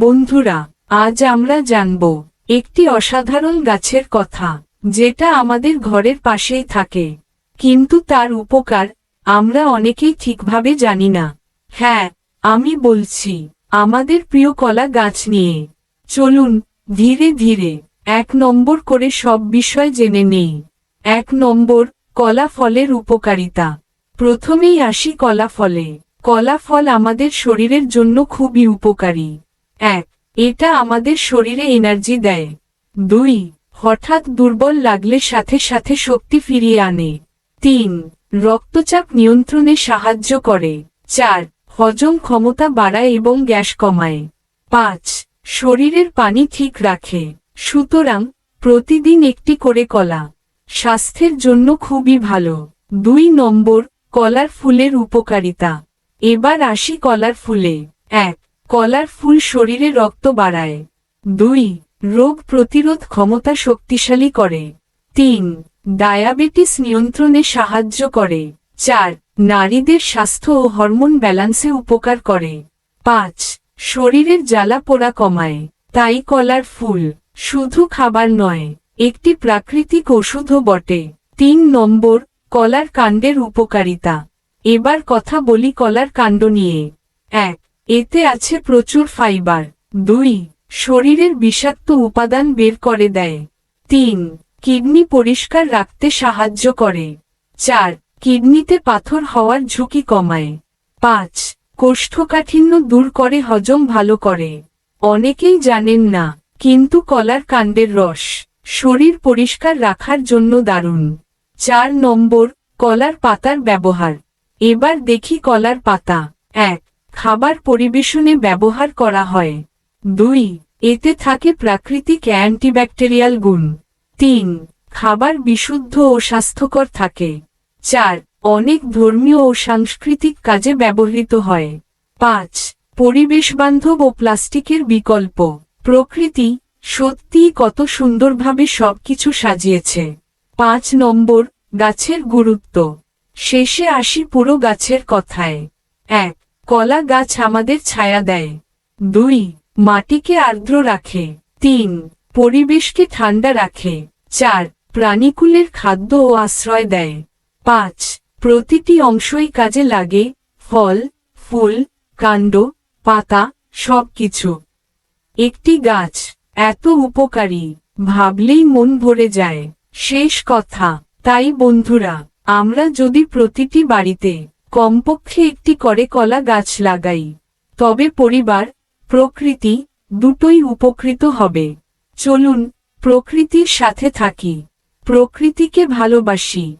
বন্ধুরা, আজ আমরা জানব একটি অসাধারণ গাছের কথা, যেটা আমাদের ঘরের পাশেই থাকে। কিন্তু তার উপকার আমরা অনেকেই ঠিকভাবে জানি না। হ্যাঁ আমি বলছি, আমাদের প্রিয় কলা গাছ নিয়ে। চলুন, ধীরে ধীরে, এক নম্বর করে সব বিষয় জেনে নেই। এক নম্বর, কলা ফলের উপকারিতা। প্রথমেই আসি কলা ফলে। কলা ফল আমাদের শরীরের জন্য খুবই উপকারী। এক, এটা আমাদের শরীরে এনার্জি দেয়। দুই, হঠাৎ দুর্বল লাগলে সাথে সাথে শক্তি ফিরিয়ে আনে। তিন, রক্তচাপ নিয়ন্ত্রণে সাহায্য করে। চার, হজম ক্ষমতা বাড়ায় এবং গ্যাস কমায়। পাঁচ, শরীরের পানি ঠিক রাখে। সুতরাং, প্রতিদিন একটি করে কলা। স্বাস্থ্যের জন্য খুবই ভালো। দুই নম্বর, কলার ফুলের উপকারিতা। এবার আসি কলার ফুলে। এক কলার ফুল শরীরে রক্ত বাড়ায়। দুই, রোগ প্রতিরোধ ক্ষমতা শক্তিশালী করে। তিন, ডায়াবেটিস নিয়ন্ত্রণে সাহায্য করে। চার, নারীদের স্বাস্থ্য ও হরমোন ব্যালান্সে উপকার করে। পাঁচ, শরীরের জ্বালা পোড়া কমায়। তাই কলার ফুল শুধু খাবার নয়, একটি প্রাকৃতিক ওষুধও বটে। তিন নম্বর, কলার কাণ্ডের উপকারিতা। এবার কথা বলি কলার কাণ্ড নিয়ে। এক এতে আছে প্রচুর ফাইবার। দুই, শরীরের বিষাক্ত উপাদান বের করে দেয়। তিন, কিডনি পরিষ্কার রাখতে সাহায্য করে। চার, কিডনিতে পাথর হওয়ার ঝুঁকি কমায়। পাঁচ, কোষ্ঠকাঠিন্য দূর করে, হজম ভালো করে। অনেকেই জানেন না, কিন্তু কলার কাণ্ডের রস শরীর পরিষ্কার রাখার জন্য দারুণ। চার নম্বর, কলার পাতার ব্যবহার। এবার দেখি কলার পাতা। এক খাবার পরিবেশনে ব্যবহার করা হয়। দুই, এতে থাকে প্রাকৃতিক অ্যান্টিব্যাকটেরিয়াল গুণ। তিন, খাবার বিশুদ্ধ ও স্বাস্থ্যকর থাকে। চার, অনেক ধর্মীয় ও সাংস্কৃতিক কাজে ব্যবহৃত হয়। পাঁচ, পরিবেশবান্ধব ও প্লাস্টিকের বিকল্প। প্রকৃতি সত্যিই কত সুন্দরভাবে সবকিছু সাজিয়েছে। পাঁচ নম্বর, গাছের গুরুত্ব। শেষে আসি পুরো গাছের কথায়। এক কলা গাছ আমাদের ছায়া দেয়। দুই, মাটিকে আর্দ্র রাখে। তিন, পরিবেশকে ঠান্ডা রাখে। চার, প্রাণীকুলের খাদ্য ও আশ্রয় দেয়। পাঁচ, প্রতিটি অংশই কাজে লাগে। ফল, ফুল, কাণ্ড, পাতা, সবকিছু। একটি গাছ এত উপকারী, ভাবলেই মন ভরে যায়। শেষ কথা, তাই বন্ধুরা, আমরা যদি প্রতিটি বাড়িতে কমপক্ষে একটি করে কলা গাছ লাগাই। তবে পরিবার, প্রকৃতি দুটোই উপকৃত হবে। চলুন প্রকৃতির সাথে থাকি। প্রকৃতিকে ভালোবাসি।